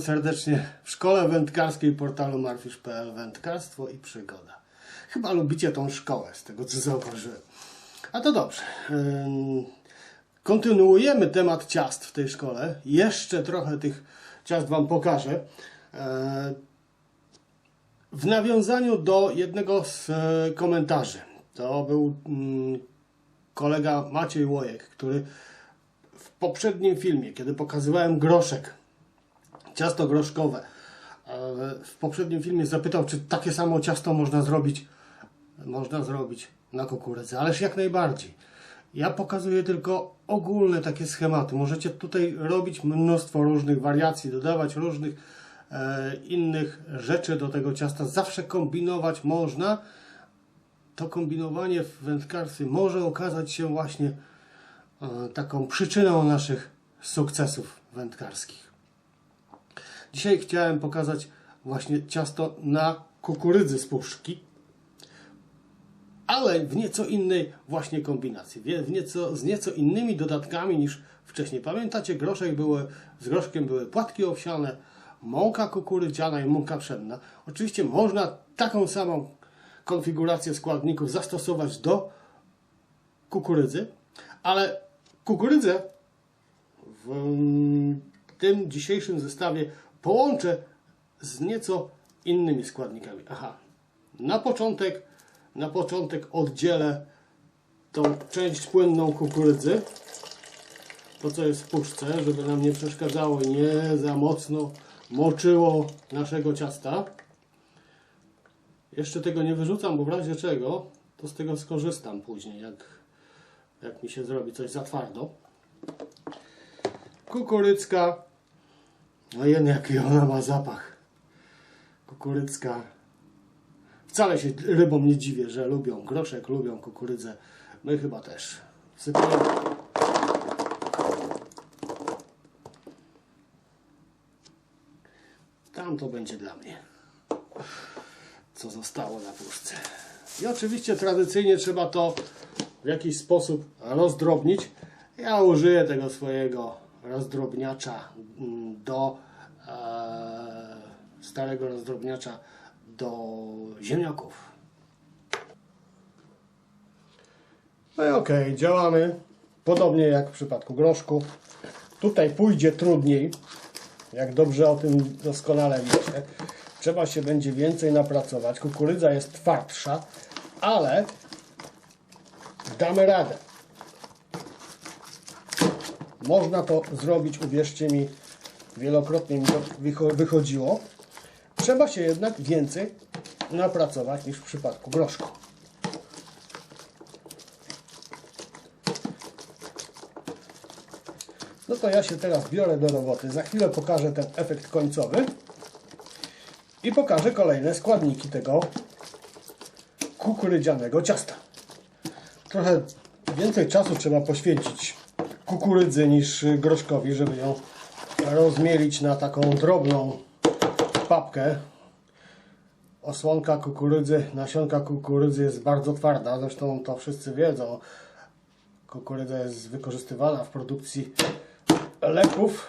Serdecznie w szkole wędkarskiej portalu marfisz.pl Wędkarstwo i przygoda. Chyba lubicie tą szkołę, z tego co zauważyłem. A to dobrze. Kontynuujemy temat ciast w tej szkole. Jeszcze trochę tych ciast Wam pokażę. E, W nawiązaniu do jednego z e, komentarzy. To był mm, kolega Maciej Łojek, który w poprzednim filmie, kiedy pokazywałem groszek, ciasto groszkowe, w poprzednim filmie zapytał, czy takie samo ciasto można zrobić można zrobić na kukurydzy, ależ jak najbardziej. Ja pokazuję tylko ogólne takie schematy. Możecie tutaj robić mnóstwo różnych wariacji, dodawać różnych e, innych rzeczy do tego ciasta. Zawsze kombinować można. To kombinowanie w wędkarstwie może okazać się właśnie e, taką przyczyną naszych sukcesów wędkarskich. Dzisiaj chciałem pokazać właśnie ciasto na kukurydzy z puszki, ale w nieco innej właśnie kombinacji, w nieco, z nieco innymi dodatkami niż wcześniej. Pamiętacie, groszek były, z groszkiem były płatki owsiane, mąka kukurydziana i mąka pszenna. Oczywiście można taką samą konfigurację składników zastosować do kukurydzy, ale kukurydzę w tym dzisiejszym zestawie połączę z nieco innymi składnikami. Aha, na początek, na początek oddzielę tą część płynną kukurydzy, to co jest w puszce, żeby nam nie przeszkadzało i nie za mocno moczyło naszego ciasta. Jeszcze tego nie wyrzucam, bo w razie czego, to z tego skorzystam później, jak, jak mi się zrobi coś za twardo. Kukurydzka. No jen jaki ona ma zapach. Kukurydzka. Wcale się rybom nie dziwię, że lubią groszek, lubią kukurydzę. My chyba też. Wsypujemy. Tam to będzie dla mnie. Co zostało na puszce. I oczywiście tradycyjnie trzeba to w jakiś sposób rozdrobnić. Ja użyję tego swojego rozdrobniacza mm, do e, starego rozdrobniacza do ziemniaków. No i okej, działamy podobnie jak w przypadku groszku. Tutaj pójdzie trudniej, jak dobrze o tym doskonale wiecie. Trzeba się będzie więcej napracować. Kukurydza jest twardsza, ale damy radę. Można to zrobić, uwierzcie mi, wielokrotnie mi to wycho- wychodziło. Trzeba się jednak więcej napracować niż w przypadku groszku. No to ja się teraz biorę do roboty. Za chwilę pokażę ten efekt końcowy i pokażę kolejne składniki tego kukurydzianego ciasta. Trochę więcej czasu trzeba poświęcić kukurydzy niż groszkowi, żeby ją rozmielić na taką drobną papkę. Osłonka kukurydzy, nasionka kukurydzy jest bardzo twarda, zresztą to wszyscy wiedzą. Kukurydza jest wykorzystywana w produkcji leków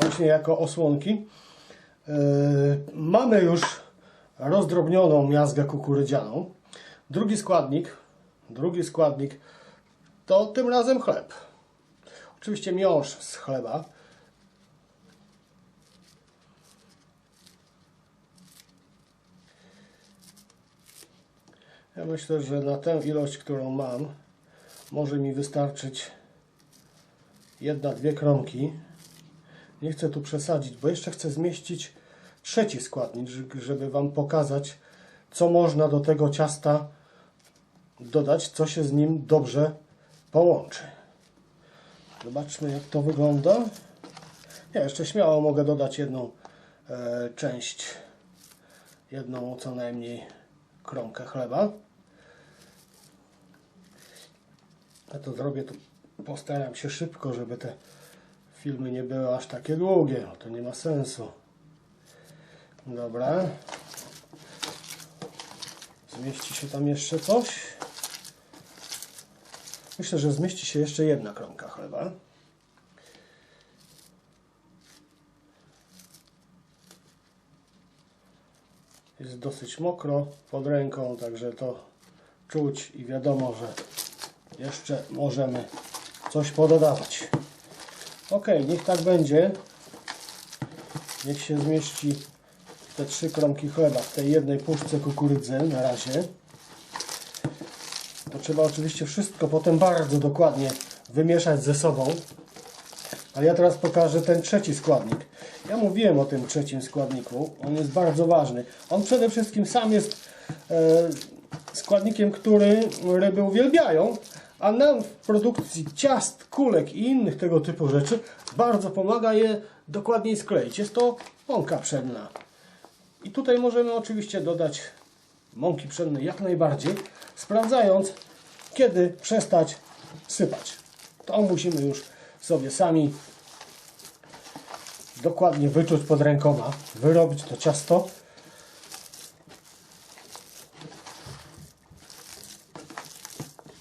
właśnie jako osłonki. Yy, mamy już rozdrobnioną miazgę kukurydzianą. Drugi składnik, drugi składnik to tym razem chleb. Oczywiście miąższ z chleba. Ja myślę, że na tę ilość, którą mam, może mi wystarczyć jedna, dwie kromki. Nie chcę tu przesadzić, bo jeszcze chcę zmieścić trzeci składnik, żeby Wam pokazać, co można do tego ciasta dodać, co się z nim dobrze połączy. Zobaczmy, jak to wygląda. Ja jeszcze śmiało mogę dodać jedną e, część, jedną co najmniej kromkę chleba. Ja to zrobię, to postaram się szybko, żeby te filmy nie były aż takie długie. No to nie ma sensu. Dobra. Zmieści się tam jeszcze coś? Myślę, że zmieści się jeszcze jedna kromka chleba. Jest dosyć mokro pod ręką, także to czuć i wiadomo, że jeszcze możemy coś pododawać. Ok, niech tak będzie. Niech się zmieści te trzy kromki chleba w tej jednej puszce kukurydzy na razie. To trzeba oczywiście wszystko potem bardzo dokładnie wymieszać ze sobą. Ale ja teraz pokażę ten trzeci składnik. Ja mówiłem o tym trzecim składniku. On jest bardzo ważny. On przede wszystkim sam jest e, składnikiem, który ryby uwielbiają, a nam w produkcji ciast, kulek i innych tego typu rzeczy bardzo pomaga je dokładniej skleić. Jest to mąka pszenna. I tutaj możemy oczywiście dodać mąki pszennej jak najbardziej, sprawdzając kiedy przestać sypać. To musimy już sobie sami dokładnie wyczuć pod rękoma, wyrobić to ciasto.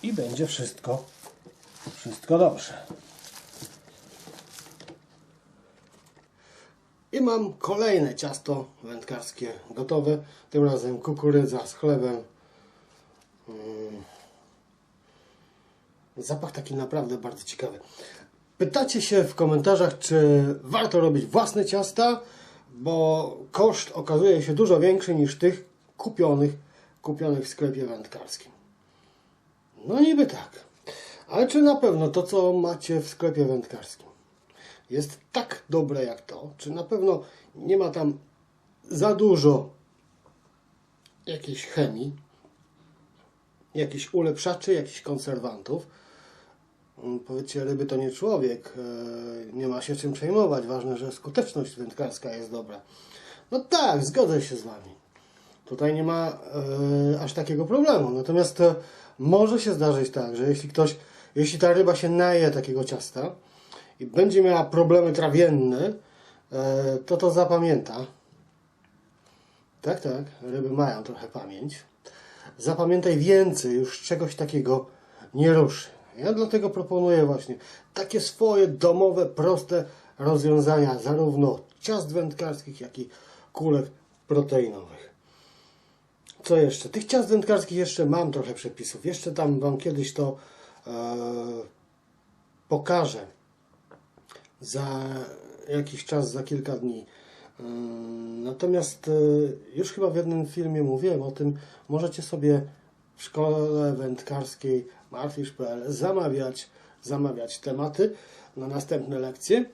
I będzie wszystko, wszystko dobrze. I mam kolejne ciasto wędkarskie gotowe. Tym razem kukurydza z chlebem. Mm. Zapach taki naprawdę bardzo ciekawy. Pytacie się w komentarzach, czy warto robić własne ciasta, bo koszt okazuje się dużo większy niż tych kupionych, kupionych w sklepie wędkarskim. No niby tak. Ale czy na pewno to, co macie w sklepie wędkarskim jest tak dobre jak to? Czy na pewno nie ma tam za dużo jakiejś chemii, jakichś ulepszaczy, jakichś konserwantów? Mm, Powiedzcie, ryby to nie człowiek, e, nie ma się czym przejmować. Ważne, że skuteczność wędkarska jest dobra. No tak, zgodzę się z Wami. Tutaj nie ma e, aż takiego problemu. Natomiast e, może się zdarzyć tak, że jeśli ktoś, jeśli ta ryba się naje takiego ciasta i będzie miała problemy trawienne, e, to to zapamięta. Tak, tak, ryby mają trochę pamięć. Zapamiętaj więcej, już czegoś takiego nie ruszy. Ja dlatego proponuję właśnie takie swoje domowe, proste rozwiązania, zarówno ciast wędkarskich, jak i kulek proteinowych. Co jeszcze? Tych ciast wędkarskich jeszcze mam trochę przepisów. Jeszcze tam Wam kiedyś to e, pokażę za jakiś czas, za kilka dni. Ym, Natomiast y, już chyba w jednym filmie mówiłem o tym, możecie sobie w szkole wędkarskiej marfish.pl zamawiać, zamawiać tematy na następne lekcje.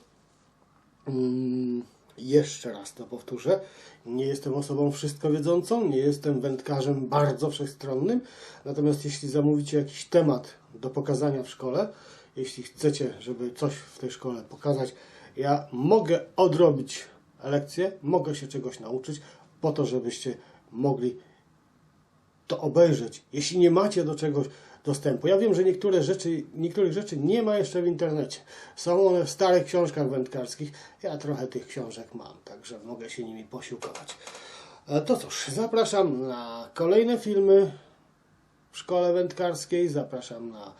Ym, Jeszcze raz to powtórzę. Nie jestem osobą wszystko wiedzącą, nie jestem wędkarzem bardzo wszechstronnym. Natomiast jeśli zamówicie jakiś temat do pokazania w szkole, jeśli chcecie, żeby coś w tej szkole pokazać, ja mogę odrobić lekcję, mogę się czegoś nauczyć, po to, żebyście mogli to obejrzeć. Jeśli nie macie do czegoś dostępu. Ja wiem, że niektóre rzeczy, niektórych rzeczy nie ma jeszcze w internecie. Są one w starych książkach wędkarskich. Ja trochę tych książek mam, także mogę się nimi posiłkować. E, To cóż, zapraszam na kolejne filmy w szkole wędkarskiej. Zapraszam na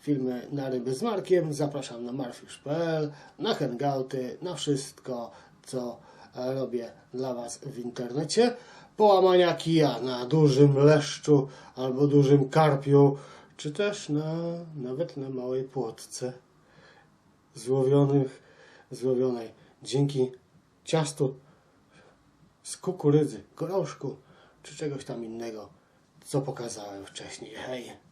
filmy na ryby z Markiem. Zapraszam na marfish.pl, na hangouty, na wszystko, co robię dla Was w internecie. Połamania kija na dużym leszczu albo dużym karpiu, czy też na, nawet na małej płotce złowionych, złowionej dzięki ciastu z kukurydzy, groszku czy czegoś tam innego, co pokazałem wcześniej. Hej!